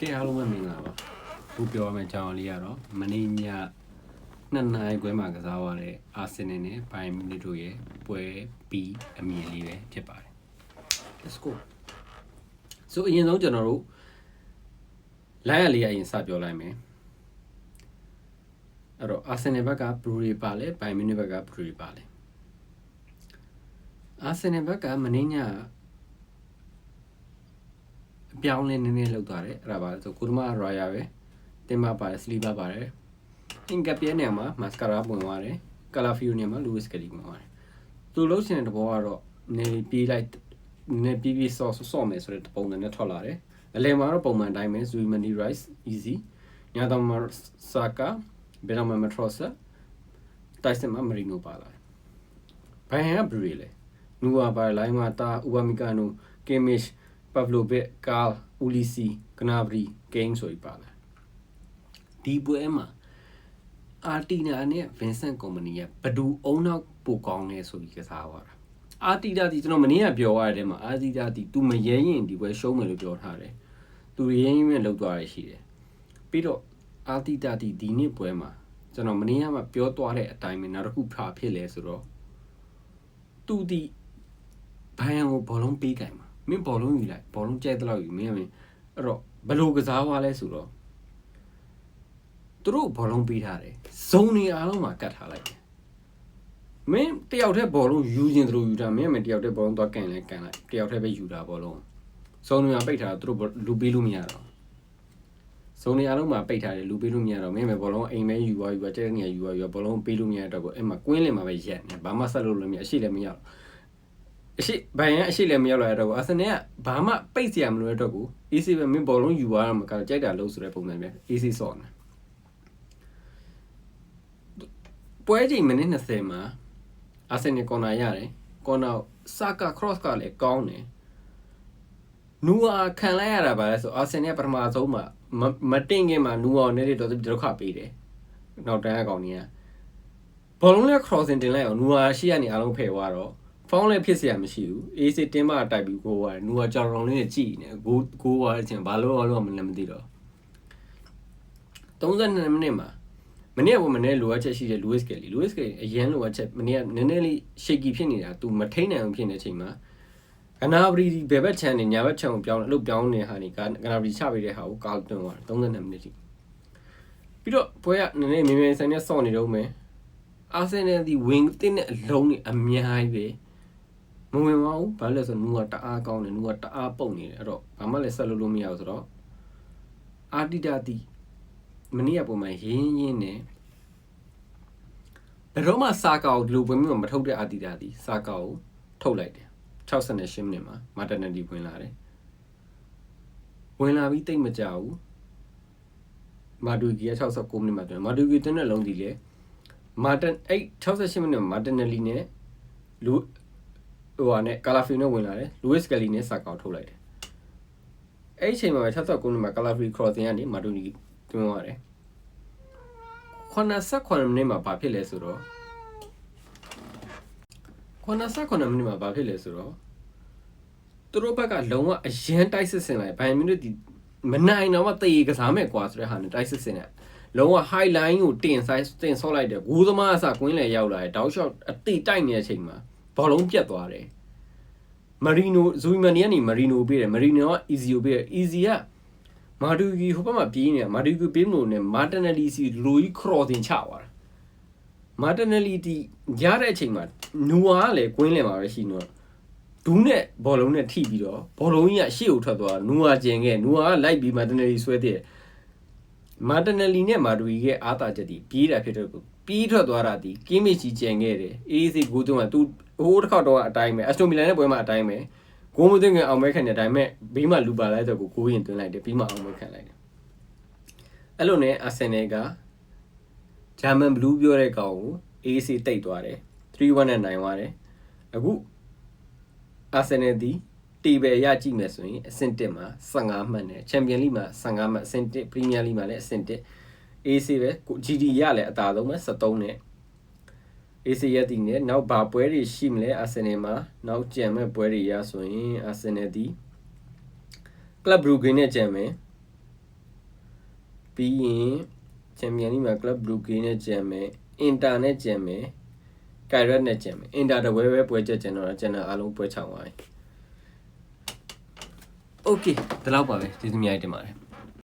ကဲအားလုံးပဲမင်္ဂလာပါခုပြောရမယ့်အကြောင်းလေးကတော့မနေ့ညနှစ်နာရီခွဲမှာကစားသွားတဲ့အာဆင်နယ်နဲ့ဘိုင်မီနစ်တို့ရဲ့ပွဲပြီးအမြင်လေးပဲဖြစ်ပါတယ် let's go so အရင်ဆုံးကျွန်တော်တို့လိုင်းရလေးအရင်စပြောလိုက်မယ်အဲ့တော့အာဆင်နယ်ဘက်ကဘရူရီပါလဲဘိုင်မီနစ်ဘက်ကဘရူရီပါလဲအာဆင်နယ်ဘက်ကမနေ့ည အပြောင်းလဲနည်းနည်းလောက်သွားတယ်အဲ့ဒါပါလဲဆိုကုဒမရာယာပဲတင်မပါတယ်စလီပါပါတယ်အင်ကပြဲနေမှာမတ်စကာရာဝင်သွားတယ်ကာလာဖီယိုနေမှာလူးဝစ်ကလီဝင်သွားတယ်သူလုံးချင်တဲ့တဘောကတော့နေပြေးလိုက်နေပြေးပြေးဆော့ဆော့မယ်ဆိုတဲ့ပုံစံနဲ့ထွက်လာတယ်အလယ်မှာတော့ပုံမှန်တိုင်းပဲဇူမနီရိုက်စ် easy ညာတော့မဆာကာဘယ်တော့မှမထရော့ဆာတိုက်စင်မှာမရီနိုပါလာတယ်ဘိုင်ဟန်ကဘရီလေနူဝါပါလိုင်းမှာတာဥပ မီကာနိုကေမစ်ပဗလိုဘက်ကာဥလီစီကနာဘရီဂိမ်းဆိုပြီးပါလာဒီပွဲမှာအာတီနာနဲ့ဗင်ဆန့်ကုမ္ပဏီကဘဒူအုံနောက်ပိုကောင်းနေဆိုပြီးကစားသွားတာအာတီတာဒီကျွန်တော်မနေ့ကပြောရတဲ့မှာအာတီတာဒီ तू မရဲရင်ဒီပွဲရှုံးမယ်လို့ပြောထားတယ်သူရင်းရင်းနဲ့လောက်သွားရရှိတယ်ပြီးတော့အာတီတာဒီဒီနေ့ပွဲမှာကျွန်တော်မနေ့ကမှပြောသွားတဲ့အတိုင်းပဲနောက်တစ်ခုဖာဖြစ်လဲဆိုတော့သူဒီဘိုင်ယံကိုဘောလုံးပေးကြိုင်မှာ မင်းဘောလုံးယူလိုက်ဘောလုံးကြိုက်တဲ့လောက်ယူမင်းကမင်းအဲ့တော့ဘယ်လိုကစားသွားလဲဆိုတော့သူတို့ဘောလုံးပေးထားတယ်ဇုံနေအားလုံးမှာကတ်ထားလိုက်တယ်မင်းတယောက်တည်းဘောလုံးယူခြင်းသူတို့ယူတာမင်းကမင်းတယောက်တည်းဘောလုံးသွားကန်လဲကန်လိုက်တယောက်တည်းပဲယူတာဘောလုံးဇုံနေမှာပိတ်ထားတာသူတို့လူပေးလို့မရတော့ဇုံနေအားလုံးမှာပိတ်ထားတယ်လူပေးလို့မရတော့မင်းပဲဘောလုံးအိမ်မဲယူသွားယူသွားတဲ့နေရာယူသွားယူသွားဘောလုံးပေးလို့မရတော့ဘူးအဲ့မှာကွင်းလင်မှာပဲရက်နေဘာမှဆက်လို့လည်းမရအရှိလည်းမရတော့ အရှိဘိုင်ရန်အရှိလည်းမရောက်လာတဲ့တော့အာဆင်နယ်ကဘာမှပိတ်စရာမလိုတဲ့တော့ကို AC ပဲမင်းဘောလုံးယူသွားရမှာကကြိုက်တာလို့ဆိုတဲ့ပုံစံပဲ AC ဆော့နေပွဲချိန်မိနစ်20မှာအာဆင်နယ်ကော်နာရတယ်ကော်နာဆာကာ cross ကလည်းကောင်းတယ်နူအာခံလိုက်ရတာပါလဲဆိုအာဆင်နယ်ပထမဆုံးမှာမတင်ခင်မှာနူအာနဲ့တော့ဒုက္ခပေးတယ်နောက်တန်းအကောင်ကြီးကဘောလုံးနဲ့ crossing တင်လိုက်အောင်နူအာရှိရနေအားလုံးဖယ်သွားတော့ ဖောင်းလည်းဖြစ်เสียမရှိဘူးအေးစစ်တင်းမတိုက်ပြီးကိုသွားတယ်နူကကြောင်တောင်လေးနဲ့ကြည်နေကိုကိုသွားတဲ့ချင်းဘာလို့ဘာလို့မလဲမသိတော့32မိနစ်မှာမနေ့ကမနေ့လိုအပ်ချက်ရှိတဲ့ Lewis Kelly Lewis Kelly အရင်လိုအပ်ချက်မနေ့ကနည်းနည်းလေး shaky ဖြစ်နေတာ तू မထိန်နိုင်အောင်ဖြစ်နေတဲ့အချိန်မှာကနာဘရီဒီဘယ်ဘက်ချန်နေညာဘက်ချန်ကိုပြောင်းအလုပ်ပြောင်းနေဟာနေကကနာဘရီချပေးတဲ့ဟာကိုကာတွန်းသွား32မိနစ်ထိပြီးတော့ပွဲကနည်းနည်းမြင်မြင်ဆိုင်နဲ့စော့နေတော့မယ်အာဆင်နယ်ဒီ wing တင်းတဲ့အလုံးကြီးအများကြီးပဲ မဝင်ပါဘူးဘာလို့လဲဆိုတော့နူကတအားကောင်းတယ်နူကတအားပုံနေတယ်အဲ့တော့ဘာမှလည်းဆက်လို့လို့မရဘူးဆိုတော့အာတီတာတီမနေ့ကပုံမှန်ရင်းရင်းနဲ့ဘယ်တော့မှစာကောက်ဒီလိုပွဲမျိုးမထုတ်တဲ့အာတီတာတီစာကောက်ကိုထုတ်လိုက်တယ်68မိနစ်မှာမာတနယ်တီဝင်လာတယ်ဝင်လာပြီးတိတ်မကြဘူးမာဒူဂီက69မိနစ်မှာတွင်မာဒူဂီတင်းတဲ့လုံးဒီလေမာတန်အဲ့68မိနစ်မှာမာတနယ်လီနဲ့လူ ဟိုဟာနဲ့ကာလာဖီနဲ့ဝင်လာတယ်လူးဝစ်ကလီနဲ့စာကောက်ထုတ်လိုက်တယ်အဲ့ဒီအချိန်မှာပဲ69နှစ်မှာကာလာဖီခရော့တင်ကနေမာဒူနီတွင်းသွားတယ်89မိနစ်မှာဘာဖြစ်လဲဆိုတော့89မိနစ်မှာဘာဖြစ်လဲဆိုတော့သူတို့ဘက်ကလုံးဝအရန်တိုက်စစ်စင်လိုက်ဘိုင်မီနစ်ဒီမနိုင်တော့မှတေးကစားမဲ့ကွာဆိုတဲ့ဟာနဲ့တိုက်စစ်စင်တယ်လုံးဝ high line ကိုတင်ဆိုင်တင်ဆော့လိုက်တယ်ဂိုးသမားအစကွင်းလေရောက်လာတယ်တောက်လျှောက်အတိတိုက်နေတဲ့အချိန်မှာ ဘောလုံးပြတ်သွားတယ်မရီနိုဇူမန်နီကနေမရီနိုပေးတယ်မရီနိုက easy ကိုပေးတယ် easy ကမာဒူဂီဟိုဘက်မှာပြေးနေတာမာဒူဂီပေးမလို့နဲ့မာတနယ်လီစီလိုကြီး crossing ချသွားတာမာတနယ်လီတီရတဲ့အချိန်မှာနူဝါကလည်းကွင်းလင်မှာပဲရှိနေတော့ဒူးနဲ့ဘောလုံးနဲ့ထိပြီးတော့ဘောလုံးကြီးကရှေ့ကိုထွက်သွားနူဝါကျင်ခဲ့နူဝါကလိုက်ပြီးမာတနယ်လီဆွဲတဲ့မာတနယ်လီနဲ့မာဒူဂီရဲ့အားသာချက်ဒီပြေးတာဖြစ်တော့ ပြီးထွက်သွားတာဒီကင်းမစ်ကြီးကျန်ခဲ့တယ်အေးစီကိုတုံးကသူဟိုးတစ်ခေါက်တော့အတိုင်းပဲအက်စတိုမီလန်နဲ့ပွဲမှာအတိုင်းပဲဂိုးမသွင်းခင်အောင်မဲခံတဲ့အတိုင်းပဲဘေးမှာလူပါလိုက်တော့ကိုဂိုးရင်သွင်းလိုက်တယ်ပြီးမှအောင်မဲခံလိုက်တယ်အဲ့လိုနဲ့အာဆင်နယ်ကဂျာမန်ဘလူးပြောတဲ့ကောင်ကို AC တိတ်သွားတယ်3-1နဲ့နိုင်သွားတယ်အခုအာဆင်နယ်ဒီတီဘယ်ရကြည့်မယ်ဆိုရင်အဆင့်1မှာ15မှတ်နဲ့ချန်ပီယံလိမှာ15မှတ်အဆင့်1ပရီးမီးယားလိမှာလည်းအဆင့်1 AC ပဲကို GD ရလည်းအသာဆုံးပဲ73နဲ့ AC ရသည်နဲ့နောက်ဘာပွဲတွေရှိမလဲအာဆင်နယ်မှာနောက်ကြံမဲ့ပွဲတွေရဆိုရင်အာဆင်နယ်သည် Club Brugge နဲ့ကြံမယ်ပြီးရင်ချန်ပီယံလိမှာ Club Brugge နဲ့ကြံမယ်အင်တာနဲ့ကြံမယ်ကိုင်ရက်နဲ့ကြံမယ်အင်တာတပွဲပဲပွဲချက်ကြံတော့ကျန်တာအလုံးပွဲချောင်းသွားပြီ။ Okay ဒီလောက်ပါပဲကျေးဇူးများတင်ပါတယ်